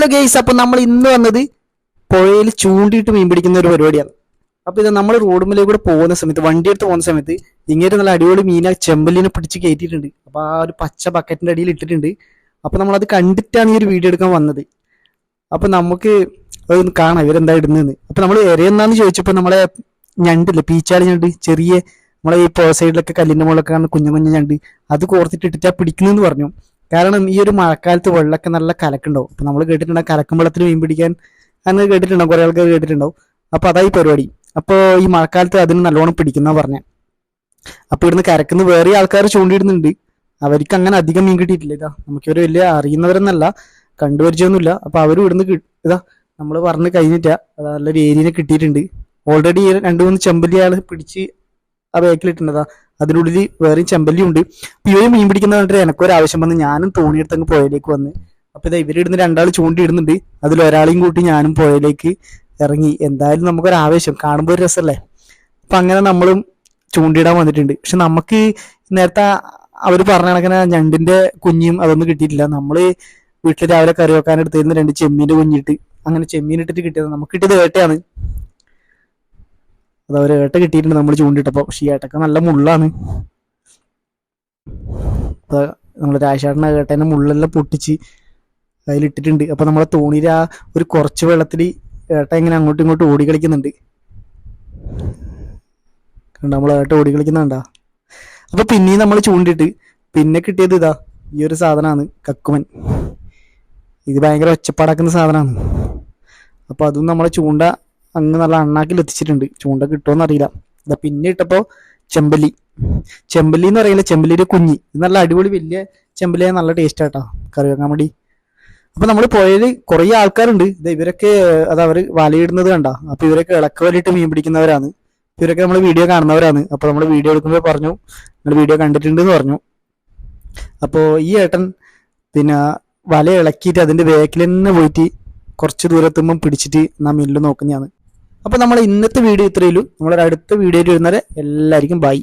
Hello guys അപ്പൊ നമ്മൾ ഇന്ന് വന്നത് പുഴയിൽ ചൂണ്ടിയിട്ട് മീൻ പിടിക്കുന്ന ഒരു പരിപാടിയാണ്. അപ്പൊ ഇത് നമ്മൾ റോഡുമ്മിലേക്ക് കൂടെ പോകുന്ന സമയത്ത് വണ്ടി എടുത്ത് പോകുന്ന സമയത്ത് ഇങ്ങനെ നല്ല അടിപൊളി മീന ചെമ്പലിനെ പിടിച്ച് കയറ്റിയിട്ടുണ്ട്. അപ്പൊ ആ ഒരു പച്ച ബക്കറ്റിന്റെ അടിയിൽ ഇട്ടിട്ടുണ്ട്. അപ്പൊ നമ്മൾ അത് കണ്ടിട്ടാണ് ഈ ഒരു വീഡിയോ എടുക്കാൻ വന്നത്. അപ്പൊ നമുക്ക് അതൊന്ന് കാണാം ഇവരെന്താ ഇടുന്നതെന്ന്. അപ്പൊ നമ്മൾ എരയെന്നാന്ന് ചോദിച്ചപ്പോ നമ്മളെ ഞണ്ടില്ലേ പീച്ചാളി ഞണ്ട് ചെറിയ നമ്മളെ ഈ പോ സൈഡിലൊക്കെ കല്ലിന്റെ മുകളിലൊക്കെ കാണുന്ന കുഞ്ഞു കുഞ്ഞു ഞണ്ട് അത് കോർത്തിട്ട് ഇട്ടിട്ടാ പിടിക്കുന്നെന്ന് പറഞ്ഞു. കാരണം ഈ ഒരു മഴക്കാലത്ത് വെള്ളമൊക്കെ നല്ല കലക്കുണ്ടാവും. അപ്പൊ നമ്മൾ കേട്ടിട്ടുണ്ടാവും കലക്കും വെള്ളത്തിന് മീൻ പിടിക്കാൻ അങ്ങനെ കേട്ടിട്ടുണ്ടാവും കുറെ ആൾക്കാർ കേട്ടിട്ടുണ്ടാവും. അപ്പൊ അതായി പരിപാടി. അപ്പൊ ഈ മഴക്കാലത്ത് അതിന് നല്ലോണം പിടിക്കുന്ന പറഞ്ഞ. അപ്പൊ ഇവിടുന്ന് കരക്കുന്ന വേറെ ആൾക്കാർ ചൂണ്ടിയിടുന്നുണ്ട്. അവർക്ക് അങ്ങനെ അധികം മീൻ കിട്ടിയിട്ടില്ല. ഇതാ നമുക്ക് ഒരു വലിയ അറിയുന്നവരെന്നല്ല കണ്ടുപരിച്ചൊന്നുമില്ല അപ്പൊ അവർ ഇവിടുന്ന് ഇതാ നമ്മൾ പറഞ്ഞ് കഴിഞ്ഞിട്ടാ അത് നല്ലൊരു ഏരിയനെ കിട്ടിയിട്ടുണ്ട്. ഓൾറെഡി രണ്ടു മൂന്ന് ചെമ്പല്ലി ആൾ പിടിച്ച് ആ ബാക്കിലിട്ടുണ്ടതാ അതിനുള്ളിൽ വേറെയും ചെമ്പല്ലി ഉണ്ട്. ഇവർ മീൻ പിടിക്കുന്ന കണ്ടിട്ട് എനക്കൊരു ആവശ്യം വന്ന് ഞാനും തോണിയെടുത്ത് അങ്ങ് പുഴയിലേക്ക് വന്ന്. അപ്പൊ ഇതാ ഇവരിടുന്ന് രണ്ടാൾ ചൂണ്ടിയിടുന്നുണ്ട്. അതിൽ ഒരാളെയും കൂട്ടി ഞാനും പുഴയിലേക്ക് ഇറങ്ങി. എന്തായാലും നമുക്കൊരു ആവേശം. കാണുമ്പോൾ ഒരു രസമല്ലേ അപ്പൊ അങ്ങനെ നമ്മളും ചൂണ്ടിയിടാൻ വന്നിട്ടുണ്ട്. പക്ഷെ നമുക്ക് നേരത്തെ അവർ പറഞ്ഞ കണക്കിന് ഞണ്ടിന്റെ കുഞ്ഞും അതൊന്നും കിട്ടിയിട്ടില്ല. നമ്മൾ വീട്ടിൽ രാവിലെ കറി വെക്കാൻ എടുത്തിരുന്ന രണ്ട് ചെമ്മീന്റെ കുഞ്ഞിട്ട്. അങ്ങനെ ചെമ്മീൻ ഇട്ടിട്ട് കിട്ടിയത് നമുക്ക് കിട്ടിയത് ഏട്ടയാണ്. അത് അവർ ഏട്ട കിട്ടിയിട്ടുണ്ട് നമ്മൾ ചൂണ്ടിട്ടപ്പോ. പക്ഷേ ഏട്ടക്ക് നല്ല മുള്ളാണ്. നമ്മൾ രാശാട്ടന ഏട്ടേനെ മുള്ളെല്ലാം പൊട്ടിച്ച് അതിലിട്ടിട്ടുണ്ട്. അപ്പൊ നമ്മളെ തോണിയിൽ ആ ഒരു കുറച്ച് വെള്ളത്തിൽ ഏട്ട ഇങ്ങനെ അങ്ങോട്ടും ഇങ്ങോട്ടും ഓടി കളിക്കുന്നുണ്ട്. കണ്ട? നമ്മൾ ഏട്ട ഓടി കളിക്കുന്നുണ്ടാ അപ്പൊ പിന്നെയും നമ്മൾ ചൂണ്ടിട്ട് പിന്നെ കിട്ടിയത് ഇതാ ഈ ഒരു സാധനമാണ് കക്കുമൻ. ഇത് ഭയങ്കര ഒച്ചപ്പാടാക്കുന്ന സാധനമാണ് അപ്പൊ അതും നമ്മളെ ചൂണ്ട അങ്ങ് നല്ല അണ്ണാക്കിൽ എത്തിച്ചിട്ടുണ്ട് ചൂണ്ട കിട്ടുമോന്ന് അറിയില്ല ഇതാ പിന്നെ ഇട്ടപ്പോ ചെമ്പല്ലി. ചെമ്പല്ലി എന്ന് പറയില്ല? ചെമ്പല്ലിയുടെ കുഞ്ഞി. നല്ല അടിപൊളി വലിയ ചെമ്പല്ലിയ നല്ല ടേസ്റ്റ് ആട്ടാ. കറി വെക്കാൻ വേണ്ടി. അപ്പൊ നമ്മൾ പുഴയിൽ കുറെ ആൾക്കാരുണ്ട്. ഇത് ഇവരൊക്കെ അത് അവർ വലയിടുന്നത് കണ്ട. അപ്പൊ ഇവരൊക്കെ ഇളക്ക വലിയിട്ട് മീൻ പിടിക്കുന്നവരാണ്. ഇവരൊക്കെ നമ്മൾ വീഡിയോ കാണുന്നവരാണ്. അപ്പൊ നമ്മൾ വീഡിയോ എടുക്കുമ്പോൾ പറഞ്ഞു നിങ്ങൾ വീഡിയോ കണ്ടിട്ടുണ്ട് എന്ന് പറഞ്ഞു. അപ്പോ ഈ ഏട്ടൻ പിന്നെ വല ഇളക്കിയിട്ട് അതിന്റെ വേക്കിൽ തന്നെ പോയിട്ട് കുറച്ച് ദൂരത്തുമ്പം പിടിച്ചിട്ട് നാം മില്ല് നോക്കുന്നതാണ്. അപ്പൊ നമ്മൾ ഇന്നത്തെ വീഡിയോ ഇത്രയുള്ളൂ നമ്മളൊരു അടുത്ത വീഡിയോയിൽ വരുന്നവരെ എല്ലാവർക്കും ബൈ